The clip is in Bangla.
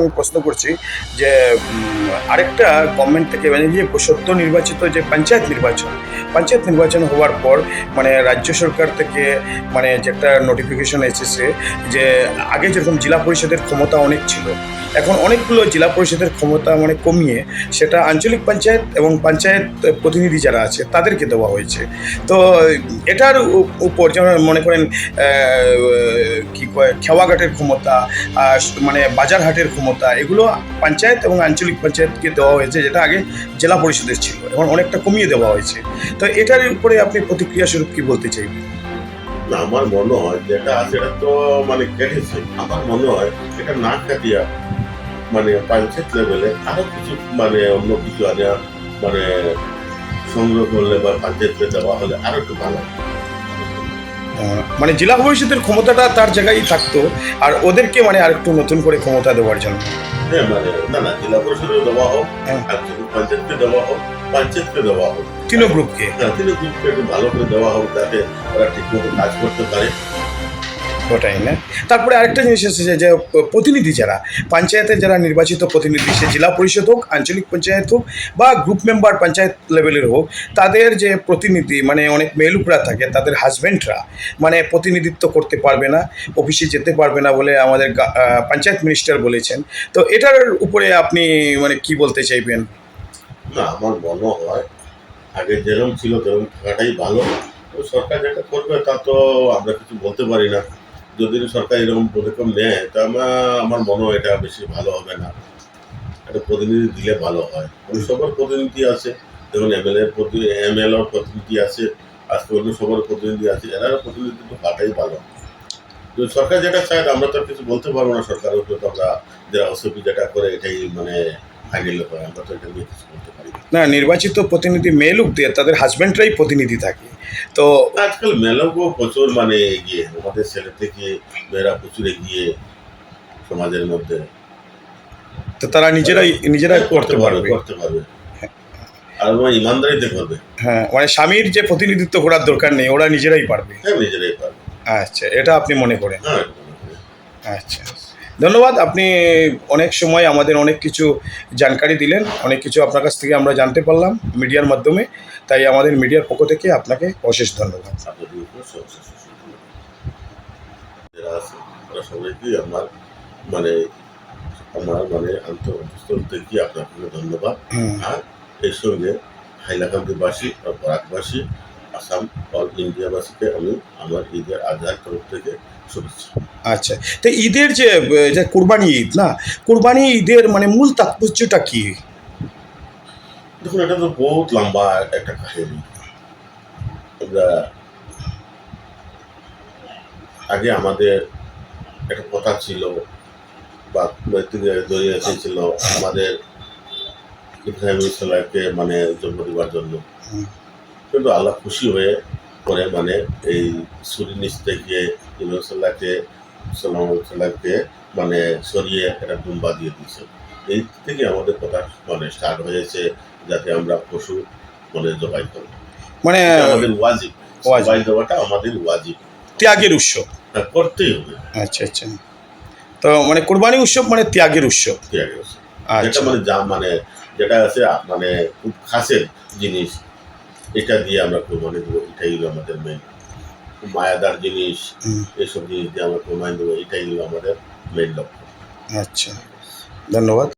আমি প্রশ্ন করছি যে আরেকটা গভর্নমেন্ট থেকে মানে যে সদ্য নির্বাচিত যে পঞ্চায়েত নির্বাচন পঞ্চায়েত নির্বাচন হওয়ার পর মানে রাজ্য সরকার থেকে মানে যে একটা নোটিফিকেশন এসেছে যে, আগে যেরকম জেলা পরিষদের ক্ষমতা অনেক ছিল, এখন অনেকগুলো জেলা পরিষদের ক্ষমতা মানে কমিয়ে সেটা আঞ্চলিক পঞ্চায়েত এবং পঞ্চায়েত প্রতিনিধি যারা আছে তাদেরকে দেওয়া হয়েছে। তো এটার উপর যেমন মনে করেন খেওয়াঘাটের ক্ষমতা মানে বাজারহাটের ক্ষমতা, এগুলো পঞ্চায়েত এবং আঞ্চলিক পঞ্চায়েতকে দেওয়া হয়েছে, যেটা আগে জেলা পরিষদের ছিল এখন অনেকটা কমিয়ে দেওয়া হয়েছে। তো এটার উপরে আপনি প্রতিক্রিয়া স্বরূপ কি বলতে চাইবেন? না, আমার মনে হয় যেটা এটা তো মানে কেটেছে। আমার মনে হয় এটা না কাটিয়া মানে পঞ্চায়েত লেভেলে আরও কিছু মানে অন্য কিছু আনা মানে সংগ্রহ করলে বা পঞ্চায়েতে দেওয়া হলে আরও একটু ভালো। হয়। মানে জেলা পরিষদের ক্ষমতাটা তার জায়গায় থাকতো আর ওদেরকে মানে আরেকটু নতুন করে ক্ষমতা দেওয়ার জন্য। হ্যাঁ মানে না না জেলা পরিষদে দেওয়া হোক হ্যাঁ। পঞ্চায়েতকে দেওয়া হোক পঞ্চায়েতকে দেওয়া হোক। তিনো গ্রুপকে। হ্যাঁ তিনি গ্রুপকে একটু ভালো করে দেওয়া হোক যাতে ওরা ঠিকমতো কাজ করতে পারে। ওটাই না তারপরে আরেকটা জিনিস এসেছে যে প্রতিনিধি যারা, পঞ্চায়েতের যারা নির্বাচিত প্রতিনিধি, সে জেলা পরিষদ হোক, আঞ্চলিক পঞ্চায়েত হোক, বা গ্রুপ মেম্বার পঞ্চায়েত লেভেলের হোক, তাদের যে প্রতিনিধি মানে অনেক মেলুকরা থাকে, তাদের হাজব্যান্ডরা মানে প্রতিনিধিত্ব করতে পারবে না অফিসে যেতে পারবে না বলে আমাদের পঞ্চায়েত মিনিস্টার বলেছেন। তো এটার উপরে আপনি মানে কি বলতে চাইবেন? না, আমার মনে হয়, আগে যেরকম ছিল তেরকম থাকাটাই ভালো। সরকার যেটা করবে তা তো আমরা কিছু বলতে পারি না। যদি সরকার এরকম পদক্ষেপ নেয়, তা আমার মনে হয় এটা বেশি ভালো হবে না। একটা প্রতিনিধি দিলে ভালো হয়। সবার প্রতিনিধি আছে, যেমন এমএলএ প্রতি এমএলএর প্রতিনিধি আছে আজকে অন্য সবার প্রতিনিধি আছে, এরা প্রতিনিধি তো হওয়াটাই ভালো। সরকার যেটা চায়, আমরা তো কিছু বলতে পারব না সরকারের উপরে, তো আমরা যারা অসুবিধা যেটা করে, এটাই মানে ফাইনাল হয় আমরা তো এটা নিয়ে কিছু বলতে পারি। না। নির্বাচিত প্রতিনিধি মেয়ে লোক দিয়ে তাদের হাজব্যান্ডরাই প্রতিনিধি থাকে। তো আজকাল মেলাও প্রচুর মানে এগিয়ে আমাদের ছেলে থেকে মেয়েরা প্রচুর এগিয়ে সমাজের মধ্যে। তো তারা নিজেরাই নিজেরাই করতে পারবে করতে পারবে। আর ওরা ইমানদারিতে করবে হ্যাঁ মানে স্বামীর যে প্রতিনিধিত্ব করার দরকার নেই ওরা নিজেরাই পারবে। হ্যাঁ নিজেরাই পারবে। আচ্ছা এটা আপনি মনে করেন? হ্যাঁ আচ্ছা। ধন্যবাদ আপনি অনেক সময় আমাদের অনেক কিছু জানকারি দিলেন অনেক কিছু আপনার কাছ থেকে আমরা জানতে পারলাম মিডিয়ার মাধ্যমে তাই আমাদের মিডিয়ার পক্ষ থেকে আপনাকে অশেষ ধন্যবাদ সবাইকেই আমার মানে আমার মানে আন্তঃস্থল থেকে আপনাকে ধন্যবাদ আর এর সঙ্গে হাইলাকান্দিবাসী আর বরাকবাসী আসাম অল ইন্ডিয়াবাসীকে আমি আমার ঈদের আজহার তরফ থেকে শুভেচ্ছা। আচ্ছা তো ঈদের যে যে কুরবানি ঈদ না কুরবানি ঈদের মানে মূল তাৎপর্যটা কি? দেখুন এটা তো বহুত লম্বা একটা কাহিনী। আমরা আগে আমাদের একটা কথা ছিল বা জড়িয়ে এসেছিল আমাদের ইব্রাহিম ইসলামকে মানে জন্ম দেওয়ার জন্য। কিন্তু আল্লাহ খুশি হয়ে পরে মানে এই সুরি নিচ থেকে ইব্রাহিম সাল্লাহকে মানে সরিয়ে একটা ডুম্বা দিয়ে দিয়েছে। এই থেকে আমাদের কথা মানে স্টার্ট হয়েছে যাতে আমরা পশু মানে জবাই করি মানে আমাদের ওয়াজিব। জবাই দেওয়াটা আমাদের ওয়াজিব। ত্যাগের উৎসব। তা করতেই হবে। আচ্ছা আচ্ছা। তো মানে কোরবানি উৎসব মানে ত্যাগের উৎসব। ঠিক আছে আচ্ছা। যেটা মানে যা মানে যেটা আছে মানে খুব খাসের জিনিস। এটা দিয়ে আমরা কোরবানি দেবো এটাই হলো আমাদের মেন মায়াদার জিনিস এসব জিনিস দিয়ে আমরা কোরবানি দেবো এটাই হলো আমাদের মেন লক্ষ্য। আচ্ছা ধন্যবাদ।